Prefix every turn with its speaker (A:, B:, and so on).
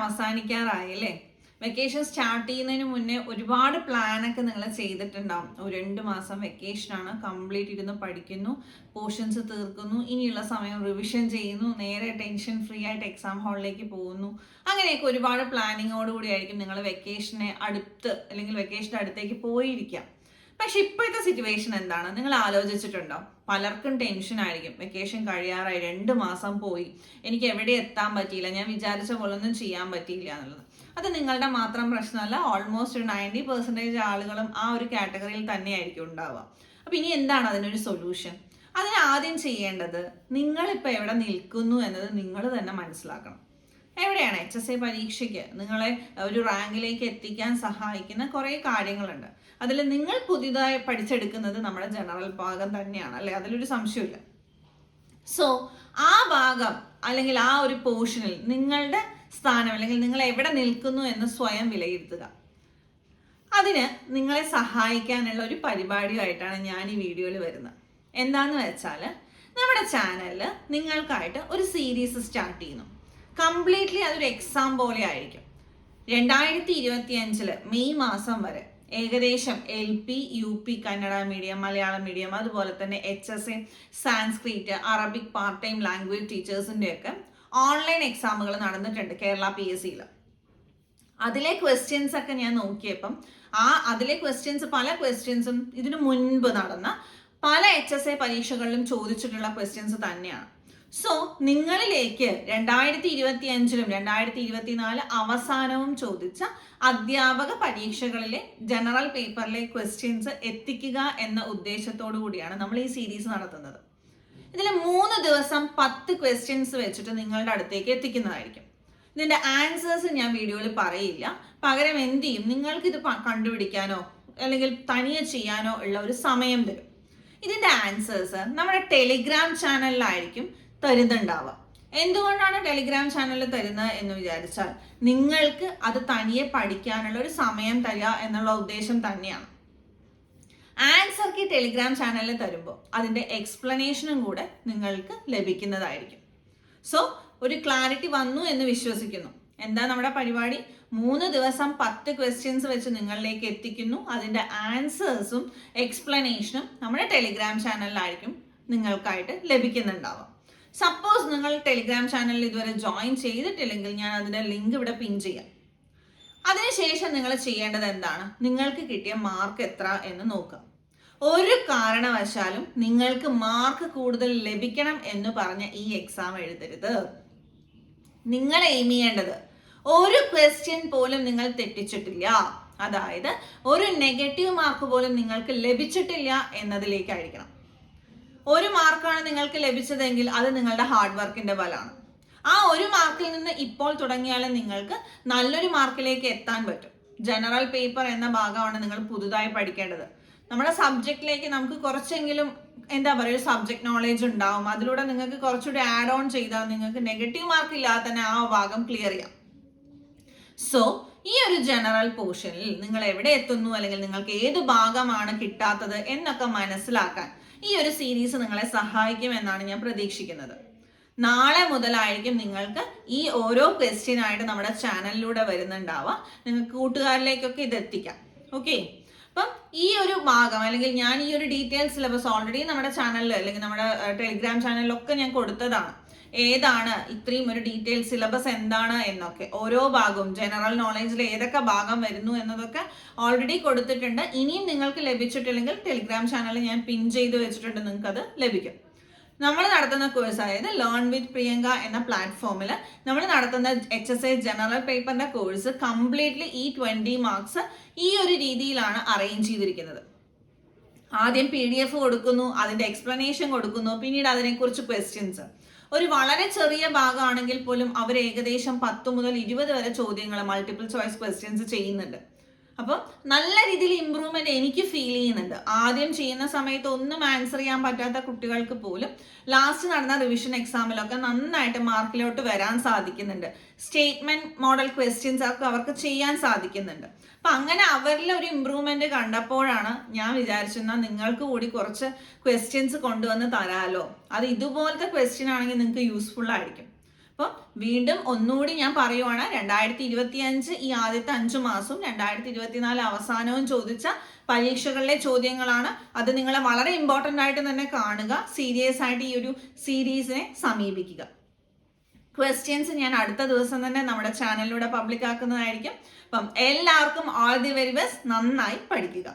A: അവസാനിക്കാറായി അല്ലേ? Vacation start ചെയ്യുന്നതിന് മുന്നേ ഒരുപാട് പ്ലാനൊക്കെ നിങ്ങൾ ചെയ്തിട്ടുണ്ടാവും. ഒരു രണ്ട് മാസം വെക്കേഷനാണ് കംപ്ലീറ്റ് ഇരുന്ന് പഠിക്കുന്നു പോർഷൻസ് തീർക്കുന്നു ഇനിയുള്ള സമയം റിവിഷൻ ചെയ്യുന്നു നേരെ ടെൻഷൻ ഫ്രീ ആയിട്ട് എക്സാം ഹാളിലേക്ക് പോകുന്നു. അങ്ങനെയൊക്കെ ഒരുപാട് പ്ലാനിങ്ങോട് കൂടി ആയിരിക്കും നിങ്ങൾ വെക്കേഷനെ അടുത്ത് അല്ലെങ്കിൽ വെക്കേഷന്റെ അടുത്തേക്ക് പോയിരിക്കാം. പക്ഷെ ഇപ്പോഴത്തെ സിറ്റുവേഷൻ എന്താണ്? നിങ്ങൾ ആലോചിച്ചിട്ടുണ്ടോ? പലർക്കും ടെൻഷൻ ആയിരിക്കും. വെക്കേഷൻ കഴിയാറായി രണ്ട് മാസം പോയി. എനിക്ക് എവിടെ എത്താൻ പറ്റിയില്ല. ഞാൻ വിചാരിച്ച പോലെ ഒന്നും ചെയ്യാൻ പറ്റിയില്ല എന്നുള്ളത്. അത് നിങ്ങളുടെ മാത്രം പ്രശ്നമല്ല ഓൾമോസ്റ്റ് ഒരു നയന്റി പെർസെന്റേജ് ആളുകളും ആ ഒരു കാറ്റഗറിയിൽ തന്നെയായിരിക്കും ഉണ്ടാവുക. അപ്പം ഇനി എന്താണ് അതിനൊരു സൊല്യൂഷൻ അതിന് ആദ്യം ചെയ്യേണ്ടത് നിങ്ങളിപ്പോൾ എവിടെ നിൽക്കുന്നു എന്നത് നിങ്ങൾ തന്നെ മനസ്സിലാക്കണം. എവിടെയാണ് എച്ച് എസ് എ പരീക്ഷയ്ക്ക് നിങ്ങളെ ഒരു റാങ്കിലേക്ക് എത്തിക്കാൻ സഹായിക്കുന്ന കുറേ കാര്യങ്ങളുണ്ട്. അതിൽ നിങ്ങൾ പുതിയതായി പഠിച്ചെടുക്കുന്നത് നമ്മുടെ ജനറൽ ഭാഗം തന്നെയാണ് അല്ലെ? അതിലൊരു സംശയമില്ല സോ ആ ഭാഗം അല്ലെങ്കിൽ ആ ഒരു പോർഷനിൽ നിങ്ങളുടെ സ്ഥാനം അല്ലെങ്കിൽ നിങ്ങൾ എവിടെ നിൽക്കുന്നു എന്ന് സ്വയം വിലയിരുത്തുക. അതിന് നിങ്ങളെ സഹായിക്കാനുള്ള ഒരു പരിപാടിയായിട്ടാണ് ഞാൻ ഈ വീഡിയോയിൽ വരുന്നത്. എന്താന്ന് വെച്ചാൽ നമ്മുടെ ചാനലിൽ നിങ്ങൾക്കായിട്ട് ഒരു സീരീസ് സ്റ്റാർട്ട് ചെയ്യുന്നു. കംപ്ലീറ്റ്ലി അതൊരു എക്സാം പോലെ ആയിരിക്കും. രണ്ടായിരത്തി ഇരുപത്തി അഞ്ചിൽ മെയ് മാസം വരെ ഏകദേശം L P U P Kannada medium Malayalam medium അതുപോലെ തന്നെ H S A Sanskrit Arabic part time language ടീച്ചേഴ്സിന്റെ ഒക്കെ ഓൺലൈൻ എക്സാമുകൾ നടന്നിട്ടുണ്ട് കേരള പി എസ് സിയിൽ അതിലെ ക്വസ്റ്റ്യൻസ് ഒക്കെ ഞാൻ നോക്കിയപ്പം ആ അതിലെ ക്വസ്റ്റ്യൻസ് പല ക്വസ്റ്റ്യൻസും ഇതിനു മുൻപ് നടന്ന പല എച്ച് എസ് എ പരീക്ഷകളിലും ചോദിച്ചിട്ടുള്ള ക്വസ്റ്റ്യൻസ് തന്നെയാണ്. സോ നിങ്ങളിലേക്ക് രണ്ടായിരത്തി ഇരുപത്തി അഞ്ചിലും രണ്ടായിരത്തി ഇരുപത്തിനാല് അവസാനവും ചോദിച്ച അധ്യാപക പരീക്ഷകളിലെ ജനറൽ പേപ്പറിലെ ക്വസ്റ്റ്യൻസ് എത്തിക്കുക എന്ന ഉദ്ദേശത്തോടു കൂടിയാണ് നമ്മൾ ഈ സീരീസ് നടത്തുന്നത്. ഇതിൽ മൂന്ന് ദിവസം പത്ത് ക്വസ്റ്റ്യൻസ് വെച്ചിട്ട് നിങ്ങളുടെ അടുത്തേക്ക് എത്തിക്കുന്നതായിരിക്കും. ഇതിന്റെ ആൻസേഴ്സ് ഞാൻ വീഡിയോയിൽ പറയില്ല. പകരം എന്ത് ചെയ്യും? നിങ്ങൾക്ക് ഇത് കണ്ടുപിടിക്കാനോ അല്ലെങ്കിൽ തനിയെ ചെയ്യാനോ ഉള്ള ഒരു സമയം തരും. ഇതിന്റെ ആൻസേഴ്സ് നമ്മുടെ ടെലിഗ്രാം ചാനലിലായിരിക്കും തരുന്നുണ്ടാവുക. എന്തുകൊണ്ടാണ് ടെലിഗ്രാം ചാനൽ തരുന്നത് എന്ന് വിചാരിച്ചാൽ നിങ്ങൾക്ക് അത് തനിയെ പഠിക്കാനുള്ള ഒരു സമയം തരിക എന്നുള്ള ഉദ്ദേശം തന്നെയാണ്. ആൻസർ കീ ടെലിഗ്രാം ചാനലിൽ തരുമ്പോൾ അതിന്റെ എക്സ്പ്ലനേഷനും കൂടെ നിങ്ങൾക്ക് ലഭിക്കുന്നതായിരിക്കും. സോ ഒരു ക്ലാരിറ്റി വന്നു എന്ന് വിശ്വസിക്കുന്നു. എന്താ നമ്മുടെ പരിപാടി? മൂന്ന് ദിവസം പത്ത് ക്വസ്റ്റ്യൻസ് വെച്ച് നിങ്ങളിലേക്ക് എത്തിക്കുന്നു. അതിന്റെ ആൻസേഴ്സും എക്സ്പ്ലനേഷനും നമ്മുടെ ടെലിഗ്രാം ചാനലിലായിരിക്കും നിങ്ങൾക്കായിട്ട് ലഭിക്കുന്നുണ്ടാവാം സപ്പോസ് നിങ്ങൾ ടെലിഗ്രാം ചാനലിൽ ഇതുവരെ ജോയിൻ ചെയ്തിട്ടില്ലെങ്കിൽ ഞാൻ അതിന്റെ ലിങ്ക് ഇവിടെ പിൻ ചെയ്യാം. അതിനുശേഷം നിങ്ങൾ ചെയ്യേണ്ടത് എന്താണ്? നിങ്ങൾക്ക് കിട്ടിയ മാർക്ക് എത്ര എന്ന് നോക്കുക ഒരു കാരണവശാലും നിങ്ങൾക്ക് മാർക്ക് കൂടുതൽ ലഭിക്കണം എന്ന് പറഞ്ഞ ഈ എക്സാം എഴുതരുത്. നിങ്ങൾ എയിം ചെയ്യേണ്ടത് ഒരു ക്വസ്റ്റ്യൻ പോലും നിങ്ങൾ തെറ്റിച്ചിട്ടില്ല. അതായത് ഒരു നെഗറ്റീവ് മാർക്ക് പോലും നിങ്ങൾക്ക് ലഭിച്ചിട്ടില്ല എന്നതിലേക്കായിരിക്കണം. ഒരു മാർക്കാണ് നിങ്ങൾക്ക് ലഭിച്ചതെങ്കിൽ അത് നിങ്ങളുടെ ഹാർഡ് വർക്കിന്റെ ഫലമാണ്. ആ ഒരു മാർക്കിൽ നിന്ന് ഇപ്പോൾ തുടങ്ങിയാലും നിങ്ങൾക്ക് നല്ലൊരു മാർക്കിലേക്ക് എത്താൻ പറ്റും. ജനറൽ പേപ്പർ എന്ന ഭാഗമാണ് നിങ്ങൾ പുതുതായി പഠിക്കേണ്ടത്. നമ്മുടെ സബ്ജക്റ്റിലേക്ക് നമുക്ക് കുറച്ചെങ്കിലും എന്താ പറയുക സബ്ജക്ട് നോളേജ് ഉണ്ടാവും. അതിലൂടെ നിങ്ങൾക്ക് കുറച്ചുകൂടി ആഡ് ഓൺ ചെയ്താൽ നിങ്ങൾക്ക് നെഗറ്റീവ് മാർക്ക് ഇല്ലാതെ തന്നെ ആ ഭാഗം ക്ലിയർ ചെയ്യാം. സോ ഈ ഒരു ജനറൽ പോർഷനിൽ നിങ്ങൾ എവിടെ എത്തുന്നു? അല്ലെങ്കിൽ നിങ്ങൾക്ക് ഏത് ഭാഗമാണ് കിട്ടാത്തത്? എന്നൊക്കെ മനസ്സിലാക്കാൻ ഈ ഒരു സീരീസ് നിങ്ങളെ സഹായിക്കും എന്നാണ് ഞാൻ പ്രതീക്ഷിക്കുന്നത്. നാളെ മുതലായിരിക്കും നിങ്ങൾക്ക് ഈ ഓരോ ക്വസ്റ്റ്യൻ ആയിട്ട് നമ്മുടെ ചാനലിലൂടെ വരുന്നുണ്ടാവുക. നിങ്ങൾക്ക് കൂട്ടുകാരിലേക്കൊക്കെ ഇത് എത്തിക്കാം. ഓക്കെ അപ്പം ഈ ഒരു ഭാഗം അല്ലെങ്കിൽ ഞാൻ ഈ ഒരു ഡീറ്റെയിൽ സിലബസ് ഓൾറെഡി നമ്മുടെ ചാനലിൽ അല്ലെങ്കിൽ നമ്മുടെ ടെലിഗ്രാം ചാനലിലൊക്കെ ഞാൻ കൊടുത്തതാണ്. ഏതാണ് ഇത്രയും ഒരു ഡീറ്റെയിൽ സിലബസ് എന്താണ് എന്നൊക്കെ. ഓരോ ഭാഗവും ജനറൽ നോളേജിൽ ഏതൊക്കെ ഭാഗം വരുന്നു എന്നതൊക്കെ ഓൾറെഡി കൊടുത്തിട്ടുണ്ട്. ഇനിയും നിങ്ങൾക്ക് ലഭിച്ചിട്ടില്ലെങ്കിൽ ടെലിഗ്രാം ചാനൽ ഞാൻ പിൻ ചെയ്ത് വെച്ചിട്ടുണ്ട് നിങ്ങൾക്ക് അത് ലഭിക്കും. നമ്മൾ നടത്തുന്ന കോഴ്സ് അതായത് ലേൺ വിത്ത് പ്രിയങ്ക എന്ന പ്ലാറ്റ്ഫോമിൽ നമ്മൾ നടത്തുന്ന എച്ച് എസ് എ ജനറൽ പേപ്പറിന്റെ കോഴ്സ് കംപ്ലീറ്റ്ലി ഈ ട്വന്റി മാർക്സ് ഈ ഒരു രീതിയിലാണ് അറേഞ്ച് ചെയ്തിരിക്കുന്നത്. ആദ്യം പി ഡി എഫ് കൊടുക്കുന്നു അതിന്റെ എക്സ്പ്ലനേഷൻ കൊടുക്കുന്നു പിന്നീട് അതിനെക്കുറിച്ച് ക്വസ്റ്റ്യൻസ് ഒരു വളരെ ചെറിയ ഭാഗമാണെങ്കിൽ പോലും അവർ ഏകദേശം പത്ത് മുതൽ ഇരുപത് വരെ ചോദ്യങ്ങൾ മൾട്ടിപ്പിൾ ചോയ്സ് ക്വസ്റ്റ്യൻസ് ചെയ്യുന്നുണ്ട്. അപ്പം നല്ല രീതിയിൽ ഇമ്പ്രൂവ്മെന്റ് എനിക്ക് ഫീൽ ചെയ്യുന്നുണ്ട്. ആദ്യം ചെയ്യുന്ന സമയത്ത് ഒന്നും ആൻസർ ചെയ്യാൻ പറ്റാത്ത കുട്ടികൾക്ക് പോലും ലാസ്റ്റ് നടന്ന റിവിഷൻ എക്സാമിലൊക്കെ നന്നായിട്ട് മാർക്കിലോട്ട് വരാൻ സാധിക്കുന്നുണ്ട്. സ്റ്റേറ്റ്മെന്റ് മോഡൽ ക്വസ്റ്റ്യൻസ് ഒക്കെ അവർക്ക് ചെയ്യാൻ സാധിക്കുന്നുണ്ട്. അപ്പൊ അങ്ങനെ അവരിൽ ഒരു ഇമ്പ്രൂവ്മെന്റ് കണ്ടപ്പോഴാണ് ഞാൻ വിചാരിച്ചെന്നാൽ നിങ്ങൾക്ക് കൂടി കുറച്ച് ക്വസ്റ്റ്യൻസ് കൊണ്ടുവന്ന് തരാലോ. അത് ഇതുപോലത്തെ ക്വസ്റ്റ്യൻ ആണെങ്കിൽ നിങ്ങൾക്ക് യൂസ്ഫുൾ ആയിരിക്കും. അപ്പം വീണ്ടും ഒന്നുകൂടി ഞാൻ പറയുവാണ്. രണ്ടായിരത്തി ഇരുപത്തി അഞ്ച് ഈ ആദ്യത്തെ അഞ്ച് മാസവും രണ്ടായിരത്തി ഇരുപത്തിനാല് അവസാനവും ചോദിച്ച പരീക്ഷകളിലെ ചോദ്യങ്ങളാണ്. അത് നിങ്ങളെ വളരെ ഇമ്പോർട്ടന്റ് ആയിട്ട് തന്നെ കാണുക. സീരിയസ് ആയിട്ട് ഈ ഒരു സീരീസിനെ സമീപിക്കുക. ക്വസ്റ്റ്യൻസ് ഞാൻ അടുത്ത ദിവസം തന്നെ നമ്മുടെ ചാനലിലൂടെ പബ്ലിക് ആക്കുന്നതായിരിക്കും. അപ്പം എല്ലാവർക്കും ഓൾ ദി വെരി ബെസ്റ്റ് നന്നായി പഠിക്കുക.